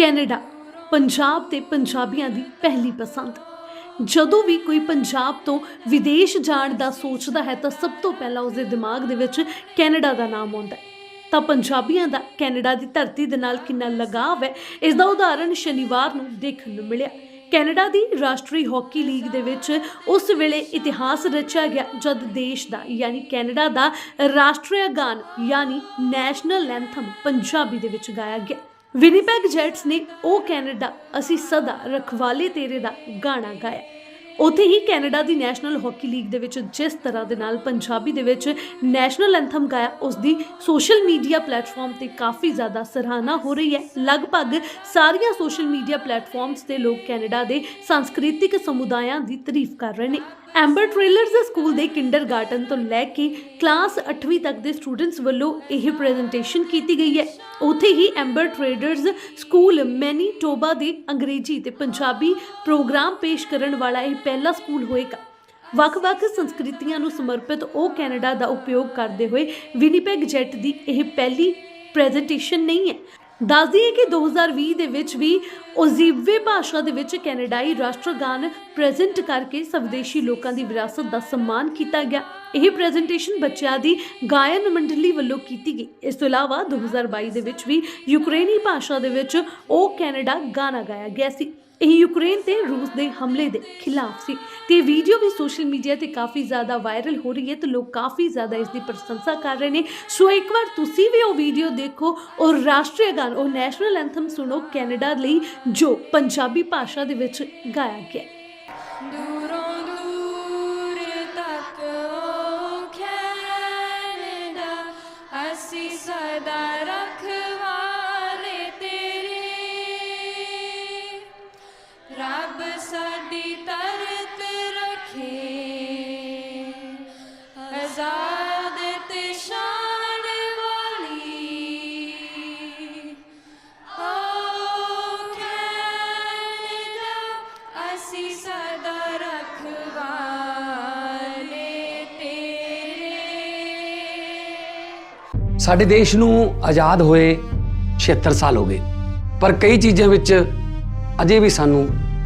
Canada, Punjab ਤੇ ਪੰਜਾਬੀਆਂ ਦੀ ਪਹਿਲੀ ਪਸੰਦ। ਜਦੋਂ ਵੀ ਕੋਈ ਪੰਜਾਬ ਤੋਂ ਵਿਦੇਸ਼ ਜਾਣ ਦਾ ਸੋਚਦਾ ਹੈ ਤਾਂ ਸਭ ਤੋਂ ਪਹਿਲਾਂ ਉਸਦੇ ਦਿਮਾਗ ਦੇ ਵਿੱਚ ਕੈਨੇਡਾ ਦਾ ਨਾਮ ਆਉਂਦਾ ਹੈ। ਤਾਂ ਪੰਜਾਬੀਆਂ ਦਾ ਕੈਨੇਡਾ ਦੀ ਧਰਤੀ ਦੇ ਨਾਲ ਕਿੰਨਾ ਲਗਾਵ ਹੈ, ਇਸ ਦਾ ਉਦਾਹਰਣ ਸ਼ਨੀਵਾਰ ਨੂੰ ਦੇਖਣ ਨੂੰ ਮਿਲਿਆ। ਕੈਨੇਡਾ ਦੀ ਰਾਸ਼ਟਰੀ ਹਾਕੀ ਲੀਗ ਦੇ ਵਿੱਚ ਉਸ ਵੇਲੇ ਇਤਿਹਾਸ ਰਚਿਆ ਗਿਆ ਜਦ ਦੇਸ਼ ਦਾ, ਯਾਨੀ ਕੈਨੇਡਾ ਦਾ ਰਾਸ਼ਟਰੀ ਗਾਨ, ਯਾਨੀ ਨੈਸ਼ਨਲ ਐਂਥਮ ਪੰਜਾਬੀ ਦੇ ਵਿੱਚ ਗਾਇਆ ਗਿਆ। ਵਿਨੀਪੈਗ ਜੈਟਸ ਨੇ ਉਹ ਕੈਨੇਡਾ, ਅਸੀਂ ਸਦਾ ਰਖਵਾਲੇ ਤੇਰੇ ਦਾ ਗਾਣਾ ਗਾਇਆ। ਉੱਥੇ ਹੀ ਕੈਨੇਡਾ ਦੀ ਨੈਸ਼ਨਲ ਹਾਕੀ ਲੀਗ ਦੇ ਵਿੱਚ ਜਿਸ ਤਰ੍ਹਾਂ ਦੇ ਨਾਲ ਪੰਜਾਬੀ ਦੇ ਵਿੱਚ ਨੈਸ਼ਨਲ ਐਂਥਮ ਗਾਇਆ, ਉਸ ਦੀ ਸੋਸ਼ਲ ਮੀਡੀਆ ਪਲੇਟਫਾਰਮ ਤੇ ਕਾਫੀ ਜ਼ਿਆਦਾ ਸਰਾਹਨਾ ਹੋ ਰਹੀ ਹੈ। ਲਗਭਗ ਸਾਰੀਆਂ ਸੋਸ਼ਲ ਮੀਡੀਆ ਪਲੇਟਫਾਰਮਸ ਤੇ ਲੋਕ ਕੈਨੇਡਾ ਦੇ ਸੰਸਕ੍ਰਿਤਿਕ ਸਮੁਦਾਇਆਂ ਦੀ ਤਾਰੀਫ ਕਰ ਰਹੇ ਨੇ। ਐਂਬਰ ਟ੍ਰੇਲਰਸ ਦੇ ਸਕੂਲ ਦੇ ਕਿੰਡਰਗਾਰਟਨ ਤੋਂ ਲੈ ਕੇ ਕਲਾਸ 8ਵੀਂ ਤੱਕ ਦੇ ਸਟੂਡੈਂਟਸ ਵੱਲੋਂ ਇਹ ਪ੍ਰੈਜੈਂਟੇਸ਼ਨ ਕੀਤੀ ਗਈ ਹੈ। ਉੱਥੇ ਹੀ ਐਂਬਰ ਟ੍ਰੇਡਰਸ ਸਕੂਲ ਮੈਨੀਟੋਬਾ ਦੇ ਅੰਗਰੇਜ਼ੀ ਤੇ ਪੰਜਾਬੀ ਪ੍ਰੋਗਰਾਮ ਪੇਸ਼ ਕਰਨ ਵਾਲਾ ਇਹ ਪਹਿਲਾ ਸਕੂਲ ਹੋਏਗਾ ਵੱਖ-ਵੱਖ ਸੰਸਕ੍ਰਿਤੀਆਂ ਨੂੰ ਸਮਰਪਿਤ ਉਹ ਕੈਨੇਡਾ ਦਾ ਉਪਯੋਗ ਕਰਦੇ ਹੋਏ ਵਿਨੀਪੈਗ ਜੈਟ ਦੀ ਇਹ ਪਹਿਲੀ ਪ੍ਰੈਜੈਂਟੇਸ਼ਨ ਨਹੀਂ ਹੈ। ਦੱਸਦੀ ਹੈ ਕਿ 2020 ਦੇ ਵਿੱਚ ਵੀ ਓਜ਼ੀਬਵੇ ਭਾਸ਼ਾ ਦੇ ਵਿੱਚ ਕੈਨੇਡਾਈ ਰਾਸ਼ਟਰਗਾਨ ਪ੍ਰੈਜ਼ੈਂਟ ਕਰਕੇ ਸਵਦੇਸ਼ੀ ਲੋਕਾਂ ਦੀ ਵਿਰਾਸਤ ਦਾ ਸਨਮਾਨ ਕੀਤਾ ਗਿਆ। ਇਹ ਪ੍ਰੈਜੈਂਟੇਸ਼ਨ ਬੱਚਿਆਂ ਦੀ ਗਾਇਨ ਮੰਡਲੀ ਵੱਲੋਂ ਕੀਤੀ ਗਈ। ਇਸ ਤੋਂ ਇਲਾਵਾ 2022 ਦੇ ਵਿੱਚ ਵੀ ਯੂਕਰੇਨੀ ਭਾਸ਼ਾ ਦੇ ਵਿੱਚ ਉਹ ਕੈਨੇਡਾ ਗਾਣਾ ਗਾਇਆ ਗਿਆ ਸੀ। ਇਹ ਯੂਕਰੇਨ ਤੇ ਰੂਸ ਦੇ ਹਮਲੇ ਦੇ ਖਿਲਾਫ ਸੀ। ਤੇ ਵੀਡੀਓ ਵੀ ਸੋਸ਼ਲ ਮੀਡੀਆ ਤੇ ਕਾਫੀ ਜ਼ਿਆਦਾ ਵਾਇਰਲ ਹੋ ਰਹੀ ਹੈ ਤੇ ਲੋਕ ਕਾਫੀ ਜ਼ਿਆਦਾ ਇਸ ਦੀ ਪ੍ਰਸ਼ੰਸਾ ਕਰ ਰਹੇ ਨੇ। ਸੋ ਇੱਕ ਵਾਰ ਤੁਸੀਂ ਵੀ ਉਹ ਵੀਡੀਓ ਦੇਖੋ ਔਰ ਰਾਸ਼ਟਰੀ ਗਾਨ ਉਹ ਨੈਸ਼ਨਲ ਐਂਥਮ ਸੁਣੋ ਕੈਨੇਡਾ ਲਈ ਜੋ ਪੰਜਾਬੀ ਭਾਸ਼ਾ ਦੇ ਵਿੱਚ ਗਾਇਆ ਗਿਆ। ਦੂਰੋਂ ਸਦਾ ਰਖਵਾਲੇ ਰੱਬ ਸਾਡੀ ਤਰਤ ਰੱਖੇ, ਆਜ਼ਾਦ ਤੇ ਸ਼ਾਨ ਵਾਲੀ। ਓ ਕੈਨੇਡਾ ਅਸੀਂ ਸਦਾ ਰਖਵਾਲੇ ਤੇਰੇ। ਸਾਡੇ ਦੇਸ਼ ਨੂੰ ਆਜ਼ਾਦ ਹੋਏ 76 ਸਾਲ ਹੋ ਗਏ, ਪਰ ਕਈ ਚੀਜ਼ਾਂ ਵਿੱਚ ਅਜੇ ਵੀ ਸਾਨੂੰ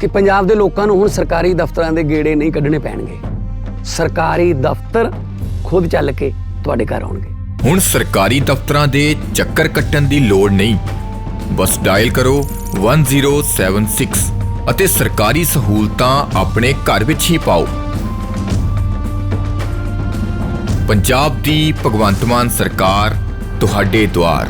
ਕਿ ਪੰਜਾਬ ਦੇ ਲੋਕਾਂ ਨੂੰ ਹੁਣ ਸਰਕਾਰੀ ਦਫ਼ਤਰਾਂ ਦੇ ਗੇੜੇ ਨਹੀਂ ਕੱਢਣੇ ਪੈਣਗੇ। ਸਰਕਾਰੀ ਦਫ਼ਤਰ ਖੁਦ ਚੱਲ ਕੇ ਤੁਹਾਡੇ ਘਰ ਆਉਣਗੇ। ਹੁਣ ਸਰਕਾਰੀ ਦਫ਼ਤਰਾਂ ਦੇ ਚੱਕਰ ਕੱਟਣ ਦੀ ਲੋੜ ਨਹੀਂ। ਬਸ ਡਾਇਲ ਕਰੋ 1076 ਅਤੇ ਸਰਕਾਰੀ ਸਹੂਲਤਾਂ ਆਪਣੇ ਘਰ ਵਿੱਚ ਹੀ ਪਾਓ। ਪੰਜਾਬ ਦੀ ਭਗਵੰਤ ਮਾਨ ਸਰਕਾਰ, ਤੁਹਾਡੇ ਦੁਆਰ।